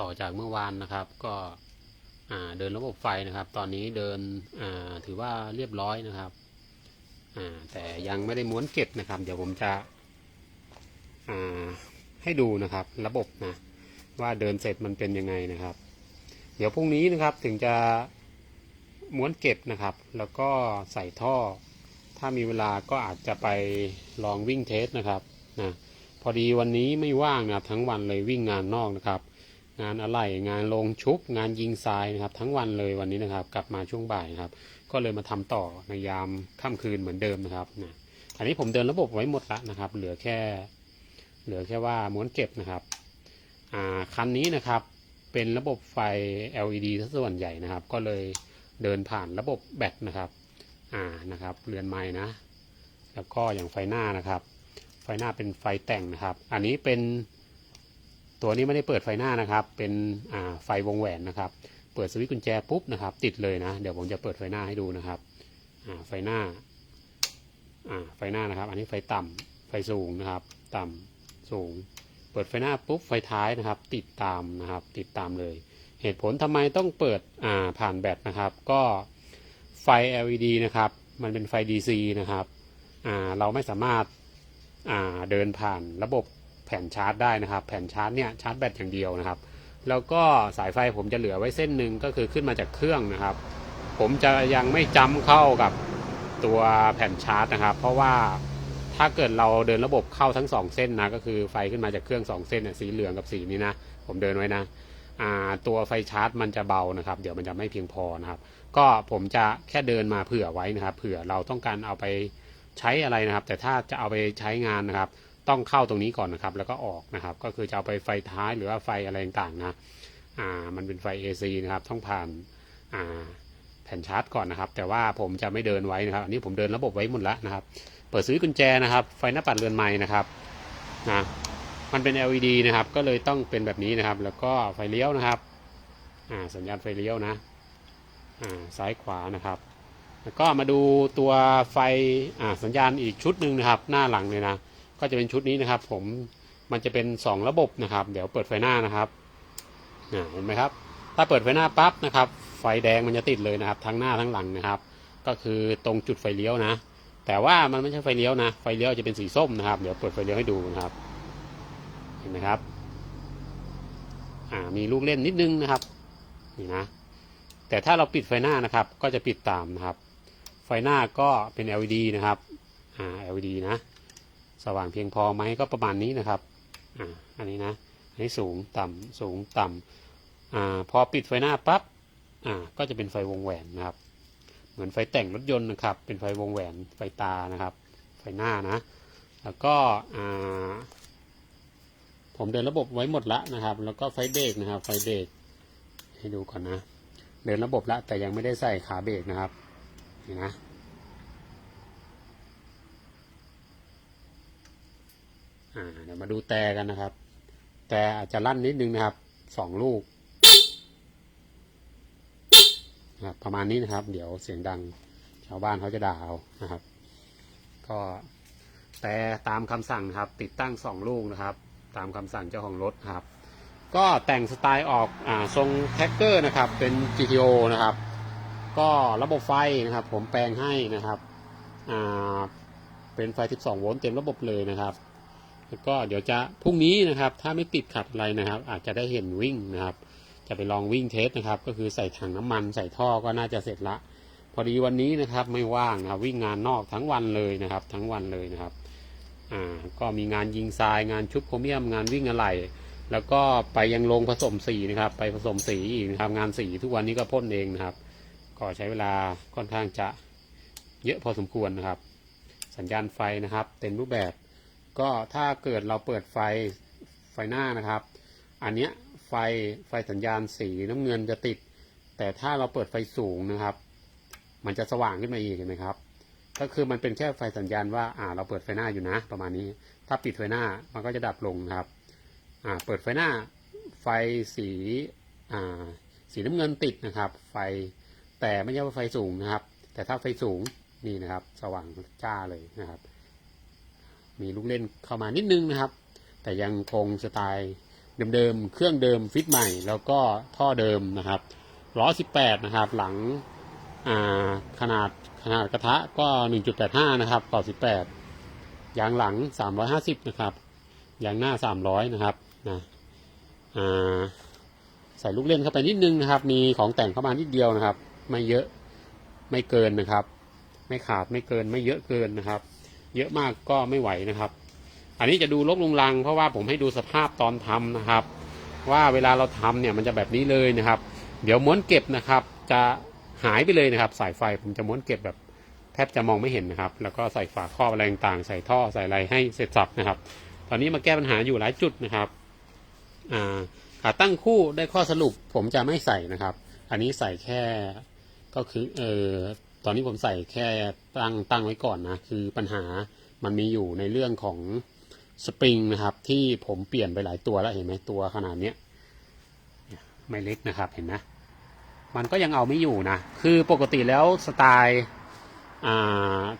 ต่อจากเมื่อวานนะครับ ก็เดินระบบไฟนะครับ ตอนนี้เดินถือว่าเรียบร้อยนะครับแต่ยังไม่ได้ม้วนเก็บนะครับ เดี๋ยวผมจะให้ดูนะครับ ระบบนะว่าเดินเสร็จมันเป็นยังไงนะครับ เดี๋ยวพรุ่งนี้นะครับถึงจะม้วนเก็บนะครับ แล้วก็ใส่ท่อ ถ้ามีเวลาก็อาจจะไปลองวิ่งเทสนะครับนะพอดีวันนี้ไม่ว่างนะทั้งวันเลยวิ่งงานนอกนะครับ งานอะไรงานลงชุบ งานยิงทรายนะครับ ทั้งวันเลยวันนี้นะครับ กลับมาช่วงบ่ายนะครับ ก็เลยมาทำต่อในยามค่ำคืนเหมือนเดิมนะครับนะอันนี้ผมเดินระบบไว้หมดละนะครับ เหลือแค่ เหลือแค่ว่าม้วนเก็บนะครับอ่าคันนี้นะครับเป็นระบบไฟ LED ส่วนใหญ่นะครับ ก็เลยเดินผ่านระบบแบตนะครับอ่านะครับเรือนไม้นะ แล้วก็อย่างไฟหน้านะครับ ไฟหน้าเป็นไฟแต่งนะครับ อันนี้เป็น ตัวนี้ไม่ได้เปิดไฟหน้านะครับ เป็นไฟวงแหวนนะครับ เปิดสวิตช์กุญแจปุ๊บนะครับ ติดเลยนะ เดี๋ยวผมจะเปิดไฟหน้าให้ดูนะครับไฟหน้าไฟหน้านะครับ อันนี้ไฟต่ำไฟสูงนะครับ ต่ำสูง เปิดไฟหน้าปุ๊บไฟท้ายนะครับ ติดตามนะครับ ติดตามเลย เหตุผลทำไมต้องเปิดผ่านแบตนะครับ ก็ไฟ LED นะครับ มันเป็นไฟ DC นะครับเราไม่สามารถเดินผ่านระบบ แผ่นชาร์จได้นะครับ แผ่นชาร์จเนี่ยชาร์จแบตอย่างเดียวนะครับ แล้วก็สายไฟผมจะเหลือไว้เส้นหนึ่งก็คือขึ้นมาจากเครื่องนะครับ ผมจะยังไม่จำเข้ากับตัวแผ่นชาร์จนะครับ เพราะว่าถ้าเกิดเราเดินระบบเข้าทั้งสองเส้นนะก็คือไฟขึ้นมาจากเครื่องสองเส้นสีเหลืองกับสีนี้นะ ผมเดินไว้นะตัวไฟชาร์จมันจะเบานะครับ เดี๋ยวมันจะไม่เพียงพอนะครับ ก็ผมจะแค่เดินมาเผื่อไว้นะครับ เผื่อเราต้องการเอาไปใช้อะไรนะครับ แต่ถ้าจะเอาไปใช้งานนะครับ ต้องเข้าตรงนี้ก่อนนะครับ แล้วก็ออกนะครับ ก็คือจะเอาไปไฟท้ายหรือว่าไฟอะไรต่างๆนะอ่ามันเป็นไฟ AC นะครับ ต้องผ่านอ่าแผ่นชาร์จก่อนนะครับ แต่ว่าผมจะไม่เดินไว้นะครับ อันนี้ผมเดินระบบไว้หมดแล้วนะครับ เปิดซื้อกุญแจนะครับ ไฟหน้าปัดเรือนไม้นะครับนะมันเป็น LED นะครับ ก็เลยต้องเป็นแบบนี้นะครับ แล้วก็ไฟเลี้ยวนะครับอ่าสัญญาณไฟเลี้ยวนะอ่าซ้ายขวานะครับ แล้วก็มาดูตัวไฟอ่าสัญญาณอีกชุดหนึ่งนะครับ หน้าหลังเลยนะ ก็จะเป็นชุดนี้นะครับ ผมมันจะเป็น 2 ระบบนะครับ เดี๋ยวเปิดไฟหน้านะครับเห็นไหมครับ ถ้าเปิดไฟหน้าปั๊บนะครับ ไฟแดงมันจะติดเลยนะครับ ทั้งหน้าทั้งหลังนะครับ ก็คือตรงจุดไฟเลี้ยวนะ แต่ว่ามันไม่ใช่ไฟเลี้ยวนะ ไฟเลี้ยวจะเป็นสีส้มนะครับ เดี๋ยวเปิดไฟเลี้ยวให้ดูนะครับ เห็นไหมครับ อ่า มีลูกเล่นนิดนึงนะครับ นี่นะ แต่ถ้าเราปิดไฟหน้านะครับ ก็จะปิดตามนะครับ ไฟหน้าก็เป็น LED นะครับ อ่า LED นะ สว่างเพียงพอไหมก็ประมาณนี้นะครับอ่าอันนี้นะอันนี้สูงต่ำสูงต่ำอ่าพอปิดไฟหน้าปั๊บอ่าก็จะเป็นไฟวงแหวนนะครับ เหมือนไฟแต่งรถยนต์นะครับ เป็นไฟวงแหวนไฟตานะครับ ไฟหน้านะ แล้วก็อ่าผมเดินระบบไว้หมดละนะครับ แล้วก็ไฟเบรกนะครับ ไฟเบรกให้ดูก่อนนะ เดินระบบละแต่ยังไม่ได้ใส่ขาเบรกนะครับนี่นะ อ่าเดี๋ยวมาดูแต่กันนะครับ แต่อาจจะลั่นนิดนึงนะครับสองลูกนะครับประมาณนี้นะครับ เดี๋ยวเสียงดังชาวบ้านเขาจะด่าเอานะครับ ก็แต่ตามคำสั่งครับ ติดตั้งสองลูกนะครับ ตามคำสั่งเจ้าของรถครับ ก็แต่งสไตล์ออกอ่าทรงแท็กเกอร์นะครับ เป็น GTO นะครับ ก็ระบบไฟนะครับ ผมแปลงให้นะครับอ่าเป็นไฟ 12 โวลต์เต็มระบบเลยนะครับ แล้วก็เดี๋ยวจะพรุ่งนี้นะครับ ถ้าไม่ติดขัดอะไรนะครับ อาจจะได้เห็นวิ่งนะครับ จะไปลองวิ่งเทสนะครับ ก็คือใส่ถังน้ำมันใส่ท่อก็น่าจะเสร็จละ พอดีวันนี้นะครับไม่ว่างนะครับวิ่งงานนอกทั้งวันเลยนะครับ ทั้งวันเลยนะครับอ่าก็มีงานยิงทรายงานชุบโครเมียมงานวิ่งอะไรแล้วก็ไปยังโรงผสมสีนะครับ ไปผสมสีอีกนะครับงานสีทุกวันนี้ก็พ่นเองนะครับ ก็ใช้เวลาค่อนข้างจะเยอะพอสมควรนะครับ สัญญาณไฟนะครับ เต็มรูปแบบ ก็ถ้าเกิดเราเปิดไฟไฟหน้านะครับ อันเนี้ยไฟไฟสัญญาณสีน้ำเงินจะติด แต่ถ้าเราเปิดไฟสูงนะครับ มันจะสว่างขึ้นมาอีกเห็นไหมครับ ก็คือมันเป็นแค่ไฟสัญญาณว่าอ่าเราเปิดไฟหน้าอยู่นะ ประมาณนี้ ถ้าปิดไฟหน้ามันก็จะดับลงครับอ่าเปิดไฟหน้าไฟสีอ่าสีน้ำเงินติดนะครับ ไฟแต่ไม่ใช่ว่าไฟสูงนะครับ แต่ถ้าไฟสูงนี่นะครับ สว่างจ้าเลยนะครับ มีลูกเล่นเข้ามานิดนึงนะครับ แต่ยังคงสไตล์เดิมๆ เครื่องเดิมฟิตใหม่ แล้วก็ท่อเดิมนะครับล้อ18 นะครับ หลังขนาดขนาดกระทะก็ 1.85 นะครับต่อ18 ยางหลัง 350 นะครับ ยางหน้า 300 นะครับนะใส่ลูกเล่นเข้าไปนิดนึงนะครับ มีของแต่งเข้ามานิดเดียวนะครับ ไม่เยอะไม่เกินนะครับ ไม่ขาดไม่เกินไม่เยอะเกินนะครับ เยอะมากก็ไม่ไหวนะครับ อันนี้จะดูลกลุงลัง เพราะว่าผมให้ดูสภาพตอนทำนะครับ ว่าเวลาเราทำเนี่ยมันจะแบบนี้เลยนะครับ เดี๋ยวม้วนเก็บนะครับ จะหายไปเลยนะครับ สายไฟผมจะม้วนเก็บแบบแทบจะมองไม่เห็นนะครับ แล้วก็ใส่ฝาครอบอะไรต่างๆใส่ท่อใส่อะไรให้เสร็จสับนะครับ ตอนนี้มาแก้ปัญหาอยู่หลายจุดนะครับอ่าขาตั้งคู่ได้ข้อสรุปผมจะไม่ใส่นะครับ อันนี้ใส่แค่ก็คือเออ ตอนนี้ผมใส่แค่ตั้งตั้งไว้ก่อนนะ คือปัญหามันมีอยู่ในเรื่องของสปริงนะครับ ที่ผมเปลี่ยนไปหลายตัวแล้วเห็นไหมตัวขนาดเนี้ยไม่เล็กนะครับเห็นไหมมันก็ยังเอาไม่อยู่นะ คือปกติแล้วสไตล์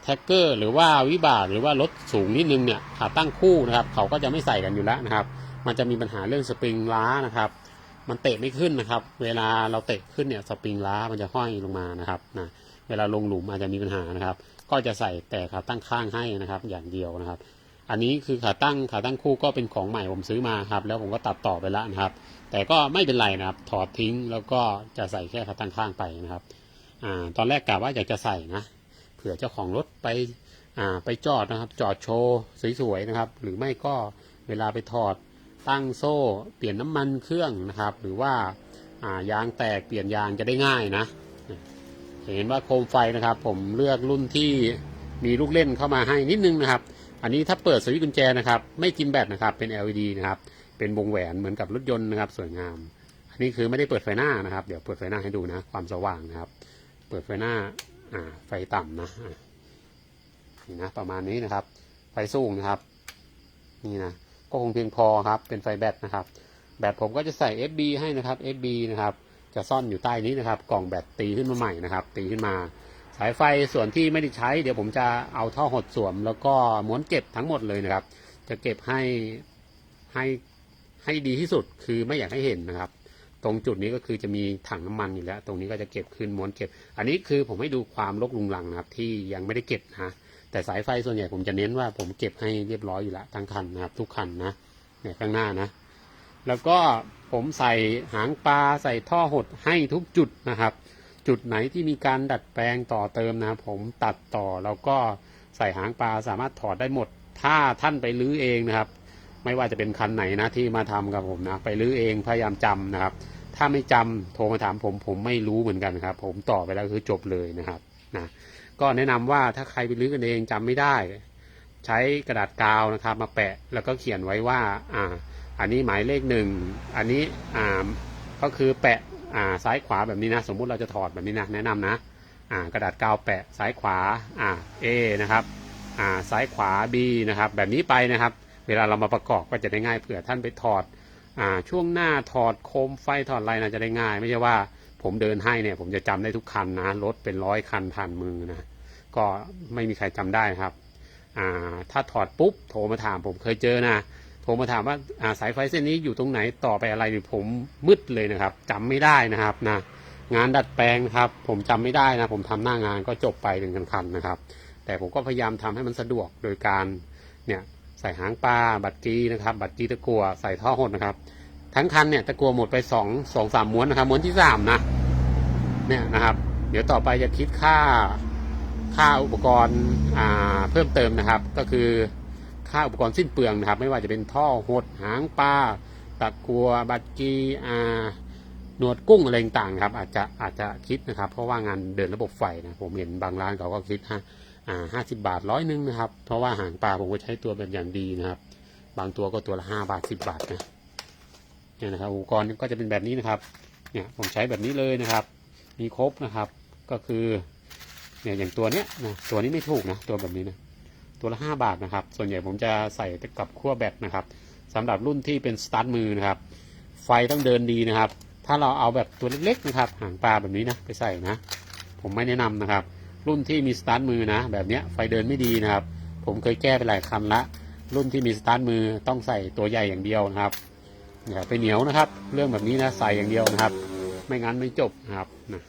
แท็กเกอร์หรือว่าวิบากหรือว่ารถสูงนิดนึงเนี่ยขาตั้งคู่นะครับ เขาก็จะไม่ใส่กันอยู่แล้วนะครับ มันจะมีปัญหาเรื่องสปริงล้านะครับ มันเตะไม่ขึ้นนะครับ เวลาเราเตะขึ้นเนี่ยสปริงล้ามันจะห้อยลงมานะครับนะ เวลาลงหลุมอาจจะมีปัญหานะครับ ก็จะใส่แต่ขาตั้งข้างให้นะครับ อย่างเดียวนะครับ อันนี้คือขาตั้งขาตั้งคู่ก็เป็นของใหม่ผมซื้อมาครับ แล้วผมก็ตัดต่อไปแล้วนะครับ แต่ก็ไม่เป็นไรนะครับ ถอดทิ้งแล้วก็จะใส่แค่ขาตั้งข้างไปนะครับอ่าตอนแรกกะว่าอยากจะใส่นะเผื่อเจ้าของรถไปอ่าไปจอดนะครับ จอดโชว์สวยๆนะครับ หรือไม่ก็เวลาไปถอดตั้งโซ่เปลี่ยนน้ำมันเครื่องนะครับ หรือว่าอ่ายางแตกเปลี่ยนยางจะได้ง่ายนะ เห็นว่าโคมไฟนะครับ ผมเลือกรุ่นที่มีลูกเล่นเข้ามาให้นิดนึงนะครับ อันนี้ถ้าเปิดสวิตช์กุญแจนะครับ ไม่กินแบตนะครับ เป็น LED นะครับ เป็นวงแหวนเหมือนกับรถยนต์นะครับ สวยงาม อันนี้คือไม่ได้เปิดไฟหน้านะครับ เดี๋ยวเปิดไฟหน้าให้ดูนะ ความสว่างนะครับ เปิดไฟหน้า อ่า ไฟต่ำนะนี่นะ ประมาณนี้นะครับ ไฟสูงนะครับ นี่นะ ก็คงเพียงพอครับ เป็นไฟแบตนะครับ แบตผมก็จะใส่ FB ให้นะครับ FB นะครับ จะซ่อนอยู่ใต้นี้นะครับ กล่องแบตตีขึ้นมาใหม่นะครับ ตีขึ้นมา สายไฟส่วนที่ไม่ได้ใช้ เดี๋ยวผมจะเอาท่อหดสวม แล้วก็ม้วนเก็บทั้งหมดเลยนะครับ จะเก็บให้ให้ให้ดีที่สุดคือไม่อยากให้เห็นนะครับ ตรงจุดนี้ก็คือจะมีถังน้ำมันอยู่แล้ว ตรงนี้ก็จะเก็บขึ้นม้วนเก็บ อันนี้คือผมให้ดูความรกลุงลังนะครับ ที่ยังไม่ได้เก็บนะแต่สายไฟส่วนใหญ่ผมจะเน้นว่าผมเก็บให้เรียบร้อยอยู่แล้วทั้งคันนะครับ ทุกคันนะเนี่ยข้างหน้านะ แล้วก็ผมใส่หางปลาใส่ท่อหดให้ทุกจุดนะครับ จุดไหนที่มีการดัดแปลงต่อเติมนะผมตัดต่อแล้วก็ใส่หางปลาสามารถถอดได้หมด ถ้าท่านไปลื้อเองนะครับ ไม่ว่าจะเป็นคันไหนนะที่มาทำกับผมนะไปลื้อเองพยายามจำนะครับ ถ้าไม่จำโทรมาถามผมผมไม่รู้เหมือนกันครับ ผมต่อไปแล้วคือจบเลยนะครับนะก็แนะนำว่าถ้าใครไปลื้อกันเองจำไม่ได้ ใช้กระดาษกาวนะครับ มาแปะแล้วก็เขียนไว้ว่าอ่า อันนี้หมายเลขหนึ่งอันนี้อ่าก็คือแปะอ่าซ้ายขวาแบบนี้นะ สมมุติเราจะถอดแบบนี้นะแนะนำนะอ่ากระดาษกาวแปะซ้ายขวาอ่า A นะครับอ่าซ้ายขวา B นะครับแบบนี้ไปนะครับ เวลาเรามาประกอบก็จะได้ง่ายเผื่อท่านไปถอดอ่าช่วงหน้าถอดโคมไฟถอดอะไรนะจะได้ง่าย ไม่ใช่ว่าผมเดินให้เนี่ยผมจะจำได้ทุกคันนะรถเป็นร้อยคันทันมือนะก็ไม่มีใครจำได้ครับอ่าถ้าถอดปุ๊บโทรมาถามผมเคยเจอนะ โทรมาถามว่าอาสายไฟเส้นนี้อยู่ตรงไหนต่อไปอะไรเนี่ยผมมืดเลยนะครับจำไม่ได้นะครับนะงานดัดแปลงนะครับ ผมจำไม่ได้นะ ผมทำหน้างานก็จบไปเป็นคันนะครับ แต่ผมก็พยายามทำให้มันสะดวกโดยการเนี่ยใส่หางปลาบัตรกีนะครับ บัตรกีตะกัวใส่ท่อหดนะครับ ทั้งคันเนี่ยตะกัวหมดไปสองสองสามม้วนนะครับม้วนที่สามนะเนี่ยนะครับ เดี๋ยวต่อไปจะคิดค่าค่าอุปกรณ์อ่าเพิ่มเติมนะครับ ก็คือ ค่าอุปกรณ์สิ้นเปลืองนะครับ ไม่ว่าจะเป็นท่อหดหางปลาตะกัวบัตรกีอ่าหนวดกุ้งอะไรต่างๆครับอาจจะอาจจะคิดนะครับ เพราะว่างานเดินระบบไฟนะผมเห็นบางร้านเขาก็คิดฮะอ่าห้าสิบาทร้อยหนึ่งนะครับ เพราะว่าหางปลาผมก็ใช้ตัวแบบอย่างดีนะครับ บางตัวก็ตัวละห้าบาทสิบบาทนะเนี่ยนะครับอุปกรณ์ก็จะเป็นแบบนี้นะครับเนี่ยผมใช้แบบนี้เลยนะครับ มีครบนะครับก็คือเนี่ยอย่างตัวเนี้ยนะตัวนี้ไม่ถูกนะตัวแบบนี้นะ ตัวละ 5 บาทนะครับ ส่วนใหญ่ผมจะใส่กับขั้วแบตนะครับสำหรับรุ่นที่เป็นสตาร์ทมือนะครับ ไฟต้องเดินดีนะครับ ถ้าเราเอาแบบตัวเล็กๆนะครับหางปลาแบบนี้นะไปใส่นะ ผมไม่แนะนำนะครับ รุ่นที่มีสตาร์ทมือนะ แบบนี้ไฟเดินไม่ดีนะครับ ผมเคยแก้ไปหลายคันละ รุ่นที่มีสตาร์ทมือต้องใส่ตัวใหญ่อย่างเดียวนะครับอย่าไปเหนียวนะครับ เรื่องแบบนี้นะใส่อย่างเดียวนะครับ ไม่งั้นไม่จบนะครับนะ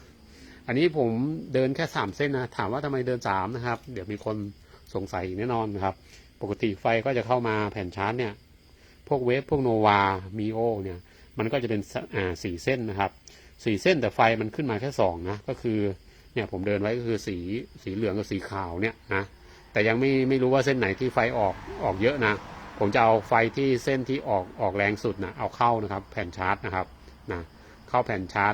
อันนี้ผมเดินแค่สามเส้นนะถามว่าทำไมเดินสามนะครับ เดี๋ยวมีคน สงสัยแน่นอนนะครับ ปกติไฟก็จะเข้ามาแผ่นชาร์จเนี่ย พวกเวฟพวกโนวามีโอเนี่ย มันก็จะเป็นสอ่าสี่เส้นนะครับสี่เส้นแต่ไฟมันขึ้นมาแค่สองนะ ก็คือเนี่ยผมเดินไว้ก็คือสีสีเหลืองกับสีขาวเนี่ยนะแต่ยังไม่ไม่รู้ว่าเส้นไหนที่ไฟออกออกเยอะนะ ผมจะเอาไฟที่เส้นที่ออกออกแรงสุดนะเอาเข้านะครับ แผ่นชาร์จนะครับนะเข้าแผ่นชาร์จ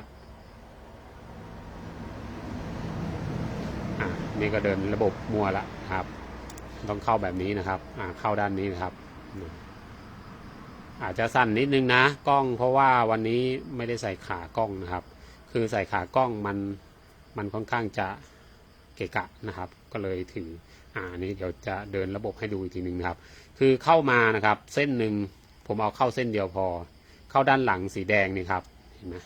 อะนี่ก็เดินระบบมัวละครับ ต้องเข้าแบบนี้นะครับเข้าด้านนี้นะครับ อาจจะสั้นนิดนึงนะกล้องเพราะว่าวันนี้ไม่ได้ใส่ขากล้องนะครับ คือใส่ขากล้องมันมันค่อนข้างจะเกะกะนะครับ ก็เลยถืออ่านี้เดี๋ยวจะเดินระบบให้ดูอีกทีหนึ่งนะครับ คือเข้ามานะครับ เส้นหนึ่งผมเอาเข้าเส้นเดียวพอ เข้าด้านหลังสีแดงนี่ครับเห็นไหม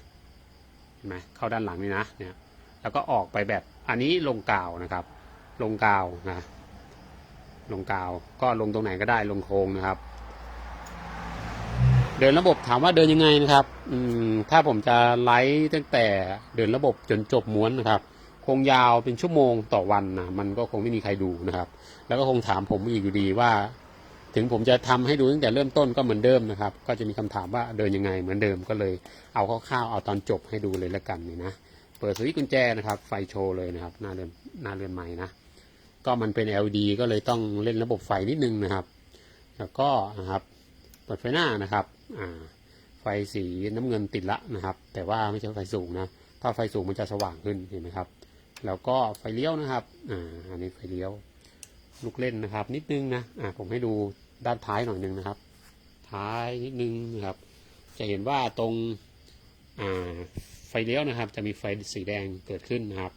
เห็นไหมเข้าด้านหลังนี่นะเนี่ยแล้วก็ออกไปแบบอันนี้ลงกาวนะครับ ลงกาวนะ ลงกาว ก็ลงตรงไหนก็ได้ลงโค้งนะครับ เดินระบบถามว่าเดินยังไงนะครับ อืมถ้าผมจะไลฟ์ตั้งแต่เดินระบบจนจบม้วนนะครับคงยาวเป็นชั่วโมงต่อวันนะมันก็คงไม่มีใครดูนะครับ แล้วก็คงถามผมอีกอยู่ดีว่า ถึงผมจะทำให้ดูตั้งแต่เริ่มต้นก็เหมือนเดิมนะครับ ก็จะมีคำถามว่าเดินยังไงเหมือนเดิมก็เลย เอาคร่าวๆเอาตอนจบให้ดูเลยละกันนี่นะเปิดสวิตช์กุญแจนะครับ ไฟโชว์เลยนะครับหน้าเรือนหน้าเรือนใหม่นะ ก็มันเป็น LED ก็เลยต้องเล่นระบบไฟนิดนึงนะครับ แล้วก็นะครับเปิดไฟหน้านะครับอ่าไฟสีน้ำเงินติดละนะครับ แต่ว่าไม่ใช่ไฟสูงนะ ถ้าไฟสูงมันจะสว่างขึ้นเห็นไหมครับ แล้วก็ไฟเลี้ยวนะครับอ่าอันนี้ไฟเลี้ยวลูกเล่นนะครับ นิดนึงนะอ่าผมให้ดูด้านท้ายหน่อยนึงนะครับ ท้ายนิดนึงนะครับ จะเห็นว่าตรงอ่าไฟเลี้ยวนะครับ จะมีไฟสีแดงเกิดขึ้นนะครับ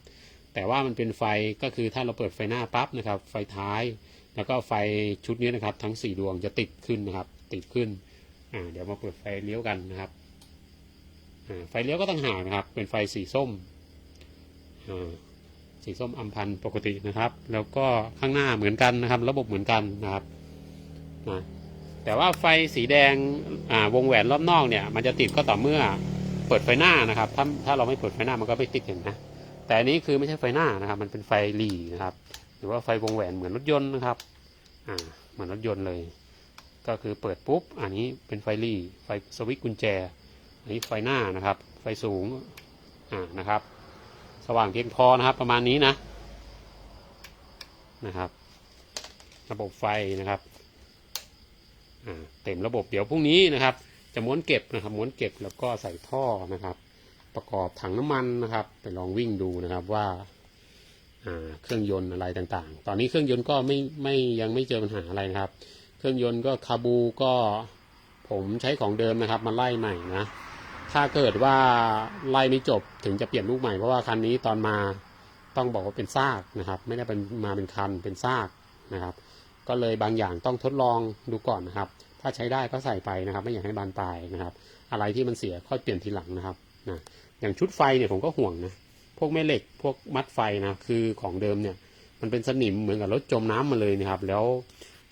แต่ว่ามันเป็นไฟก็คือถ้าเราเปิดไฟหน้าปั๊บนะครับ ไฟท้าย แล้วก็ไฟชุดนี้นะครับ ทั้งสี่ดวงจะติดขึ้นนะครับ ติดขึ้นอ่าเดี๋ยวมาเปิดไฟเลี้ยวกันนะครับอ่าไฟเลี้ยวก็ต้องหากนะครับ เป็นไฟสีส้มอ่าสีส้มอัมพันปกตินะครับ แล้วก็ข้างหน้าเหมือนกันนะครับ ระบบเหมือนกันนะครับนะแต่ว่าไฟสีแดงวงแหวนรอบนอกเนี่ย มันจะติดก็ต่อเมื่อเปิดไฟหน้านะครับ ถ้าถ้าเราไม่เปิดไฟหน้ามันก็ไม่ติดเห็นนะ แต่อันนี้คือไม่ใช่ไฟหน้านะครับ มันเป็นไฟหลีนะครับ หรือว่าไฟวงแหวนเหมือนรถยนต์นะครับ อ่า เหมือนรถยนต์เลย ก็คือเปิดปุ๊บ อันนี้เป็นไฟหลีไฟสวิตช์กุญแจ อันนี้ไฟหน้านะครับ ไฟสูง อ่า นะครับ สว่างเพียงพอนะครับ ประมาณนี้นะ นะครับ ระบบไฟนะครับ อ่า เต็มระบบ เดี๋ยวพรุ่งนี้นะครับ จะม้วนเก็บนะครับ ม้วนเก็บแล้วก็ใส่ท่อนะครับ ประกอบถังน้ำมันนะครับ ไปลองวิ่งดูนะครับว่าอ่าเครื่องยนต์อะไรต่างๆ ตอนนี้เครื่องยนต์ก็ไม่ไม่ยังไม่เจอปัญหาอะไรนะครับ เครื่องยนต์ก็คาบูก็ผมใช้ของเดิมนะครับมาไล่ใหม่นะ ถ้าเกิดว่าไล่ไม่จบถึงจะเปลี่ยนลูกใหม่เพราะว่าคันนี้ตอนมาต้องบอกว่าเป็นซากนะครับ ไม่ได้เป็นมาเป็นคันเป็นซากนะครับ ก็เลยบางอย่างต้องทดลองดูก่อนนะครับ ถ้าใช้ได้ก็ใส่ไปนะครับ ไม่อยากให้บานปลายนะครับ อะไรที่มันเสียค่อยเปลี่ยนทีหลังนะครับนะ อย่างชุดไฟเนี่ยผมก็ห่วงนะพวกแม่เหล็กพวกมัดไฟนะคือของเดิมเนี่ย มันเป็นสนิมเหมือนกับรถจมน้ำมาเลยนะครับ แล้ว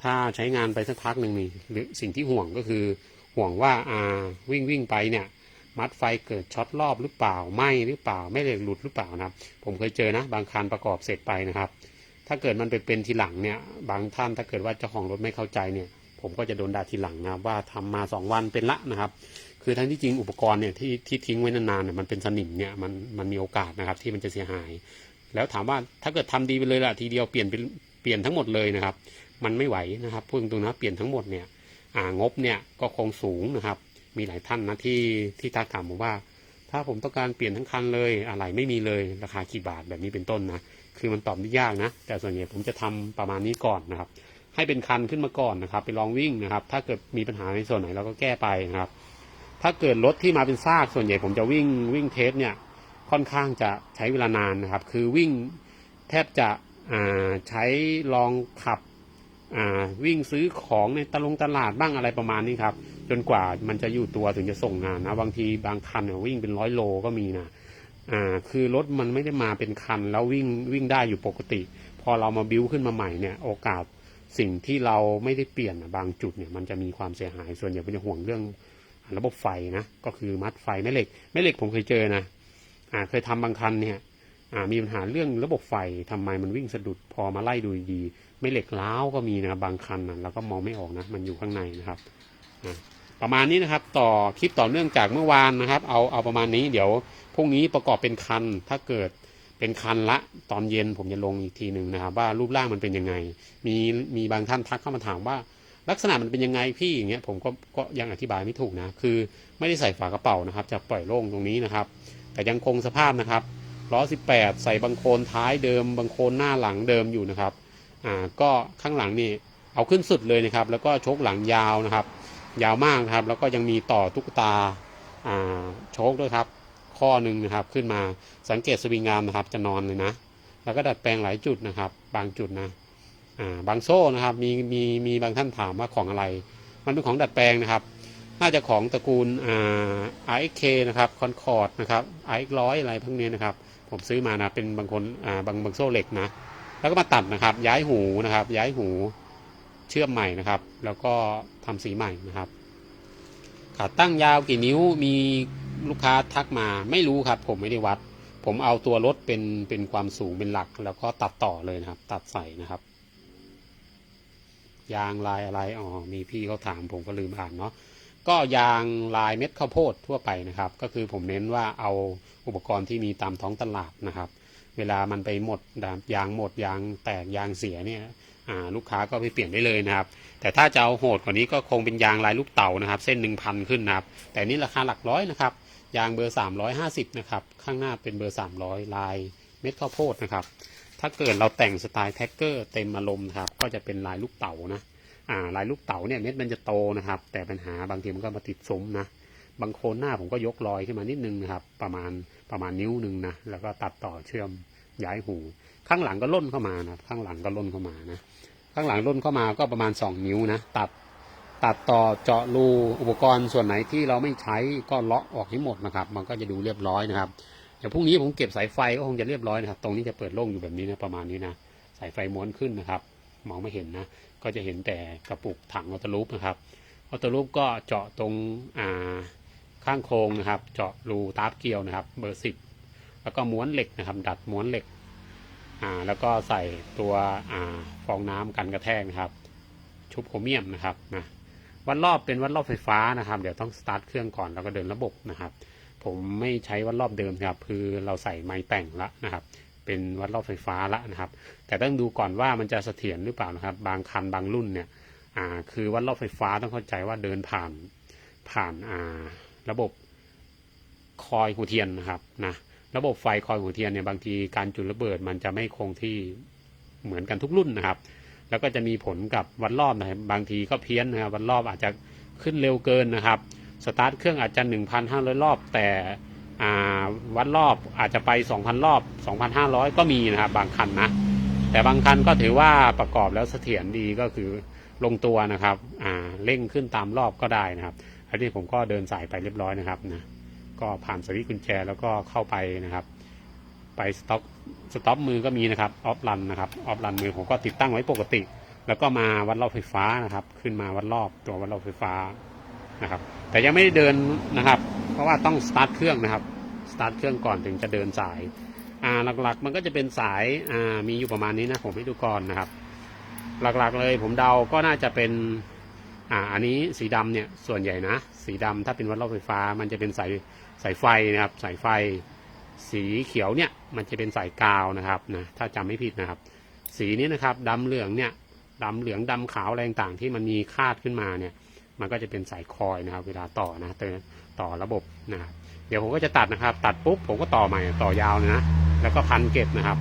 ถ้าใช้งานไปสักพักหนึ่งนี่หรือสิ่งที่ห่วงก็คือห่วงว่าอ่าวิ่งวิ่งไปเนี่ย มัดไฟเกิดช็อตรอบหรือเปล่าไหมหรือเปล่าไม่เหล็กหลุดหรือเปล่านะครับ ผมเคยเจอนะ บางคันประกอบเสร็จไปนะครับ ถ้าเกิดมันไปเป็นทีหลังเนี่ย บางท่านถ้าเกิดว่าเจ้าของรถไม่เข้าใจเนี่ย ผมก็จะโดนด่าทีหลังนะว่าทำมาสองวันเป็นละนะครับ คือทั้งที่จริงอุปกรณ์เนี่ยที่ที่ทิ้งไว้นานๆเนี่ยมันเป็นสนิมเนี่ยมันมันมีโอกาสนะครับที่มันจะเสียหาย แล้วถามว่าถ้าเกิดทำดีไปเลยล่ะทีเดียวเปลี่ยนเป็นเปลี่ยนทั้งหมดเลยนะครับ มันไม่ไหวนะครับพูดตรงนะเปลี่ยนทั้งหมดเนี่ยอ่างบเนี่ยก็คงสูงนะครับ มีหลายท่านนะที่ที่ทักถามผมว่า ถ้าผมต้องการเปลี่ยนทั้งคันเลยอะไรไม่มีเลยราคากี่บาทแบบนี้เป็นต้นนะคือมันตอบได้ยากนะ แต่ส่วนใหญ่ผมจะทำประมาณนี้ก่อนนะครับ ให้เป็นคันขึ้นมาก่อนนะครับ ไปลองวิ่งนะครับ ถ้าเกิดมีปัญหาในส่วนไหนเราก็แก้ไปนะครับ ถ้าเกิดรถที่มาเป็นซากส่วนใหญ่ผมจะวิ่งวิ่งเทสเนี่ยค่อนข้างจะใช้เวลานานนะครับ คือวิ่งแทบจะใช้ลองขับวิ่งซื้อของในตลงตลาดบ้างอะไรประมาณนี้ครับ จนกว่ามันจะอยู่ตัวถึงจะส่งงานนะ บางทีบางคันเนี่ยวิ่งเป็นร้อยโลก็มีนะอ่าคือรถมันไม่ได้มาเป็นคันแล้ววิ่งวิ่งได้อยู่ปกติ พอเรามาบิ้วขึ้นมาใหม่เนี่ยโอกาสสิ่งที่เราไม่ได้เปลี่ยนบางจุดเนี่ยมันจะมีความเสียหายส่วนใหญ่ผมจะห่วงเรื่อง ระบบไฟนะก็คือมัดไฟแม่เหล็กแม่เหล็กผมเคยเจอนะอ่าเคยทำบางคันเนี่ยอ่ามีปัญหาเรื่องระบบไฟทำไมมันวิ่งสะดุดพอมาไล่ดูดีแม่เหล็กล้าวก็มีนะครับบางคันนะเราก็มองไม่ออกนะมันอยู่ข้างในนะครับประมาณนี้นะครับต่อคลิปต่อเนื่องจากเมื่อวานนะครับ เอาเอาประมาณนี้เดี๋ยวพรุ่งนี้ประกอบเป็นคันถ้าเกิดเป็นคันละตอนเย็นผมจะลงอีกทีหนึ่งนะครับ ว่ารูปร่างมันเป็นยังไง มีมีบางท่านทักเข้ามาถามว่า ลักษณะมันเป็นยังไงพี่อย่างเงี้ยผมก็ก็ยังอธิบายไม่ถูกนะ คือไม่ได้ใส่ฝากระเป๋านะครับ จะปล่อยโล่งตรงนี้นะครับ แต่ยังคงสภาพนะครับล้อ 18 ใส่บังโคลนท้ายเดิมบังโคลนหน้าหลังเดิมอยู่นะครับอ่าก็ข้างหลังนี่เอาขึ้นสุดเลยนะครับ แล้วก็โชคหลังยาวนะครับ ยาวมากครับ แล้วก็ยังมีต่อตุ๊กตาอ่าโชคด้วยครับ ข้อหนึ่งนะครับขึ้นมาสังเกตสวิงงามนะครับ จะนอนเลยนะ แล้วก็ดัดแปลงหลายจุดนะครับ บางจุดนะ บางโซ่นะครับมีมีมีบางท่านถามว่าของอะไร มันเป็นของดัดแปลงนะครับ น่าจะของตระกูลอ่า RX นะครับคอนคอร์ดนะครับ RX ร้อยอะไรพวกนี้นะครับ ผมซื้อมานะเป็นบางคนอ่าบางบางโซ่เหล็กนะ แล้วก็มาตัดนะครับ ย้ายหูนะครับ ย้ายหูเชื่อมใหม่นะครับ แล้วก็ทำสีใหม่นะครับขาตั้งยาวกี่นิ้วมีลูกค้าทักมาไม่รู้ครับ ผมไม่ได้วัด ผมเอาตัวรถเป็นเป็นความสูงเป็นหลัก แล้วก็ตัดต่อเลยนะครับ ตัดใส่นะครับ ยางลายอะไรอ๋อมีพี่เขาถามผมก็ลืมอ่านเนาะก็ยางลายเม็ดข้าวโพดทั่วไปนะครับ ก็คือผมเน้นว่าเอาอุปกรณ์ที่มีตามท้องตลาดนะครับ เวลามันไปหมดยางหมดยางแตกยางเสียเนี่ยลูกค้าก็ไปเปลี่ยนได้เลยนะครับ แต่ถ้าจะเอาโหดกว่านี้ก็คงเป็นยางลายลูกเต่านะครับ เส้นหนึ่งพันขึ้นนะครับ แต่นี่ราคาหลักร้อยนะครับ ยางเบอร์ 350 นะครับ ข้างหน้าเป็นเบอร์ 300 ลายเม็ดข้าวโพดนะครับ ถ้าเกิดเราแต่งสไตล์แท็กเกอร์เต็มอารมณ์ครับ ก็จะเป็นลายลูกเต๋านะ อ่า ลายลูกเต๋าเนี่ยเม็ดมันจะโตนะครับ แต่ปัญหาบางทีมันก็มาติดซุ้มนะ บางโคนหน้าผมก็ยกรอยขึ้นมานิดนึงนะครับ ประมาณประมาณนิ้วหนึ่งนะ แล้วก็ตัดต่อเชื่อมย้ายหู ข้างหลังก็ล่นเข้ามานะ ข้างหลังก็ล่นเข้ามานะ ข้างหลังล่นเข้ามาก็ประมาณสองนิ้วนะ ตัดตัดต่อเจาะรูอุปกรณ์ส่วนไหนที่เราไม่ใช้ก็เลาะออกให้หมดนะครับ มันก็จะดูเรียบร้อยนะครับ เดี๋ยวพรุ่งนี้ผมเก็บสายไฟก็คงจะเรียบร้อยนะครับ ตรงนี้จะเปิดโล่งอยู่แบบนี้นะประมาณนี้นะสายไฟม้วนขึ้นนะครับ มองไม่เห็นนะ ก็จะเห็นแต่กระปุกถังออโตลูปนะครับออโตลูปก็เจาะตรงอ่าข้างโครงนะครับ เจาะรูตาร์เกียวนะครับ เบอร์สิบแล้วก็ม้วนเหล็กนะครับ ดัดม้วนเหล็กอ่าแล้วก็ใส่ตัวอ่าฟองน้ำกันกระแทกนะครับ ชุบโครเมียมนะครับนะวัดรอบเป็นวัดรอบไฟฟ้านะครับ เดี๋ยวต้องสตาร์ทเครื่องก่อนแล้วก็เดินระบบนะครับ ผมไม่ใช้วัดรอบเดิมครับ คือเราใส่ไม้แต่งละนะครับ เป็นวัดรอบไฟฟ้าละนะครับ แต่ต้องดูก่อนว่ามันจะเสถียรหรือเปล่านะครับ บางคันบางรุ่นเนี่ยอ่าคือวัดรอบไฟฟ้าต้องเข้าใจว่าเดินผ่านผ่านอ่าระบบคอยหัวเทียนนะครับนะระบบไฟคอยหัวเทียนเนี่ยบางทีการจุดระเบิดมันจะไม่คงที่เหมือนกันทุกรุ่นนะครับ แล้วก็จะมีผลกับวัดรอบนะครับบางทีก็เพี้ยนนะครับวัดรอบอาจจะขึ้นเร็วเกินนะครับ สตาร์ทเครื่องอาจจะ 1,500 รอบ แต่วัดรอบอาจจะไป 2,000 รอบ 2,500 ก็มีนะครับ บางคันนะ แต่บางคันก็ถือว่าประกอบแล้วเสถียรดีก็คือลงตัวนะครับเร่งขึ้นตามรอบก็ได้นะครับ อันนี้ผมก็เดินสายไปเรียบร้อยนะครับนะก็ผ่านสวิตช์กุญแจแล้วก็เข้าไปนะครับ ไปสต็อปสต็อปมือก็มีนะครับออฟรันนะครับออฟรันมือผมก็ติดตั้งไว้ปกติ แล้วก็มาวัดรอบไฟฟ้านะครับ ขึ้นมาวัดรอบตัววัดรอบไฟฟ้า นะครับ แต่ยังไม่ได้เดินนะครับ เพราะว่าต้องสตาร์ทเครื่องนะครับสตาร์ทเครื่องก่อนถึงจะเดินสายอ่าหลักๆ มันก็จะเป็นสายอ่ามีอยู่ประมาณนี้นะผมให้ดูก่อนนะครับ หลักๆเลยผมเดาก็น่าจะเป็นอ่าอันนี้สีดำเนี่ยส่วนใหญ่นะ สีดำถ้าเป็นวัดรอบไฟฟ้า มันจะเป็นสายสายไฟนะครับ สายไฟ สีเขียวเนี่ยมันจะเป็นสายกาวนะครับนะถ้าจำไม่ผิดนะครับ สีนี้นะครับดำเหลืองเนี่ยดำเหลืองดำขาวอะไรต่างๆที่มันมีคาดขึ้นมาเนี่ย มันก็จะเป็นสายคอยนะครับ เวลาต่อนะเติมต่อระบบนะครับเดี๋ยวผมก็จะตัดนะครับ ตัดปุ๊บผมก็ต่อใหม่ต่อยาวเลยนะแล้วก็พันเก็บนะครับ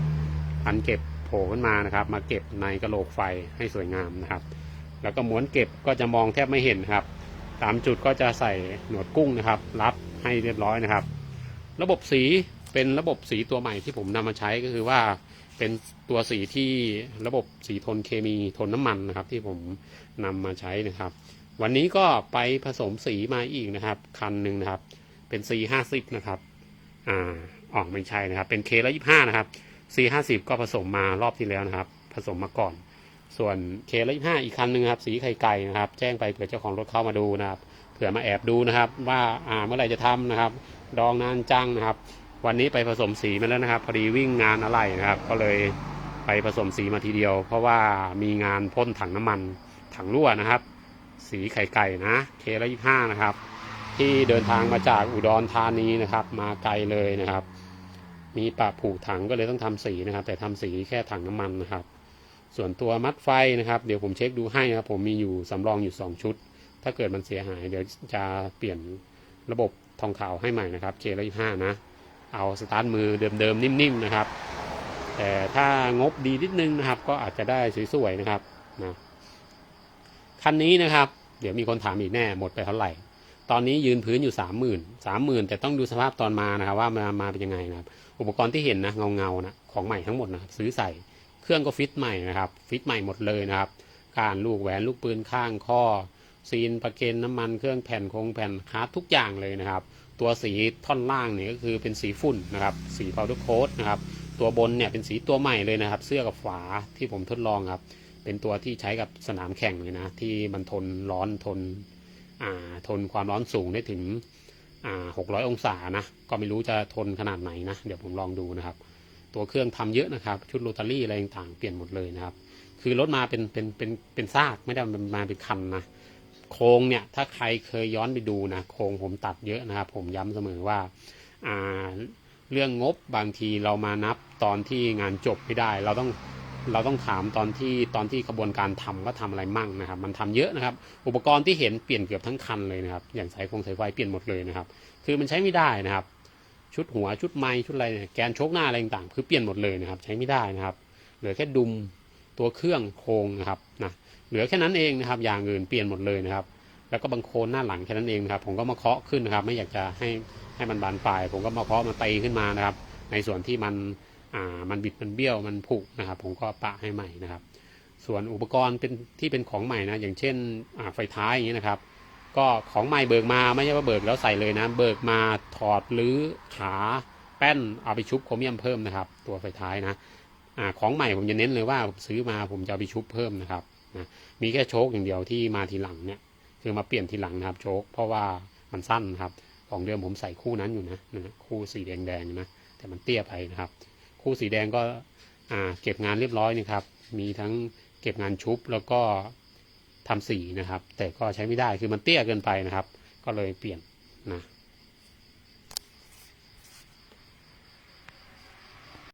พันเก็บโผล่ขึ้นมานะครับ มาเก็บในกระโหลกไฟให้สวยงามนะครับ แล้วก็ม้วนเก็บก็จะมองแทบไม่เห็นครับ ตามจุดก็จะใส่หนวดกุ้งนะครับ รับให้เรียบร้อยนะครับ ระบบสีเป็นระบบสีตัวใหม่ที่ผมนำมาใช้ก็คือว่าเป็นตัวสีที่ระบบสีทนเคมีทนน้ำมันนะครับ ที่ผมนำมาใช้นะครับ วันนี้ก็ไปผสมสีมาอีกนะครับ คันหนึ่งนะครับ เป็น C ห้าสิบนะครับ อ่าอ๋อไม่ใช่นะครับ เป็น K ละยี่ห้านะครับ C ห้าสิบก็ผสมมารอบที่แล้วนะครับ ผสมมาก่อน ส่วน K ละยี่ห้าอีกคันหนึ่งครับสีไข่ไก่นะครับ แจ้งไปเผื่อเจ้าของรถเข้ามาดูนะครับ เผื่อมาแอบดูนะครับ ว่าอ่าเมื่อไหร่จะทำนะครับ ดองนานจังนะครับ วันนี้ไปผสมสีมาแล้วนะครับพอดีวิ่งงานอะไรนะครับ ก็เลยไปผสมสีมาทีเดียว เพราะว่ามีงานพ่นถังน้ำมันถังรั่วนะครับ สีไข่ไก่นะเคละยี่ห้านะครับ ที่เดินทางมาจากอุดรธานีนะครับ มาไกลเลยนะครับ มีปะผูกถังก็เลยต้องทำสีนะครับ แต่ทำสีแค่ถังน้ำมันนะครับ ส่วนตัวมัดไฟนะครับ เดี๋ยวผมเช็คดูให้นะครับ ผมมีอยู่สำรองอยู่ 2 ชุด ถ้าเกิดมันเสียหาย เดี๋ยวจะเปลี่ยนระบบทองขาวให้ใหม่นะครับเคละยี่ห้านะเอาสตาร์ทมือเดิมๆนิ่มๆนะครับ แต่ถ้างบดีนิดนึงนะครับ ก็อาจจะได้สวยๆนะครับนะ คันนี้นะครับ เดี๋ยวมีคนถามอีกแน่หมดไปเท่าไหร่ ตอนนี้ยืนพื้นอยู่สามหมื่นสามหมื่นแต่ต้องดูสภาพตอนมานะครับ ว่ามามาเป็นยังไงนะครับ อุปกรณ์ที่เห็นนะเงาเงานะของใหม่ทั้งหมดนะครับซื้อใส่เครื่องก็ฟิตใหม่นะครับ ฟิตใหม่หมดเลยนะครับ การลูกแหวนลูกปืนข้างข้อ ซีนประเคนน้ำมันเครื่องแผ่นคงแผ่นคาร์ดทุกอย่างเลยนะครับ ตัวสีท่อนล่างเนี่ยก็คือเป็นสีฝุ่นนะครับ สีพาวเดอร์โค้ดนะครับ ตัวบนเนี่ยเป็นสีตัวใหม่เลยนะครับ เสื้อกับฝาที่ผมทดลองครับ เป็นตัวที่ใช้กับสนามแข่งเลยนะ ที่มันทนร้อนทนอ่าทนความร้อนสูงได้ถึงอ่าหกร้อยองศานะ ก็ไม่รู้จะทนขนาดไหนนะ เดี๋ยวผมลองดูนะครับ ตัวเครื่องทำเยอะนะครับ ชุดโรตารี่อะไรต่างๆเปลี่ยนหมดเลยนะครับ คือรถมาเป็นเป็นเป็นเป็นซากไม่ได้มาเป็นคันนะ โครงเนี่ยถ้าใครเคยย้อนไปดูนะ โครงผมตัดเยอะนะครับ ผมย้ำเสมอว่าอ่าเรื่องงบบางทีเรามานับตอนที่งานจบไม่ได้ เราต้อง เราต้องถามตอนที่ตอนที่กระบวนการทำว่าทำอะไรมั่งนะครับ มันทำเยอะนะครับ อุปกรณ์ที่เห็นเปลี่ยนเกือบทั้งคันเลยนะครับ อย่างสายคงสายไฟเปลี่ยนหมดเลยนะครับ คือมันใช้ไม่ได้นะครับ ชุดหัวชุดไม้ชุดอะไรแกนโชกหน้าอะไรต่างๆคือเปลี่ยนหมดเลยนะครับ ใช้ไม่ได้นะครับ เหลือแค่ดุมตัวเครื่องโครงนะครับนะเหลือแค่นั้นเองนะครับ อย่างอื่นเปลี่ยนหมดเลยนะครับ แล้วก็บังโคนหน้าหลังแค่นั้นเองนะครับ ผมก็มาเคาะขึ้นนะครับ ไม่อยากจะให้ให้มันบานปลาย ผมก็มาเคาะมาตีขึ้นมานะครับ ในส่วนที่มัน อ่ามันบิดมันเบี้ยวมันผุนะครับ ผมก็ปะให้ใหม่นะครับ ส่วนอุปกรณ์เป็นที่เป็นของใหม่นะ อย่างเช่นอ่าไฟท้ายอย่างนี้นะครับ ก็ของใหม่เบิกมาไม่ใช่ว่าเบิกแล้วใส่เลยนะ เบิกมาถอดหรือขาแป้นเอาไปชุบโครเมียมเพิ่มนะครับ ตัวไฟท้ายนะอ่าของใหม่ผมจะเน้นเลยว่าผมซื้อมาผมจะเอาไปชุบเพิ่มนะครับนะมีแค่โชคอย่างเดียวที่มาทีหลังเนี่ยคือมาเปลี่ยนทีหลังนะครับโชคเพราะว่ามันสั้นนะครับของเดิมผมใส่คู่นั้นอยู่นะนะคู่สีแดงแดงๆนะแต่มันเตี้ยไปนะครับ คู่สีแดงก็เก็บงานเรียบร้อยนะครับ มีทั้งเก็บงานชุบแล้วก็ทำสีนะครับ แต่ก็ใช้ไม่ได้คือมันเตี้ยเกินไปนะครับ ก็เลยเปลี่ยนนะ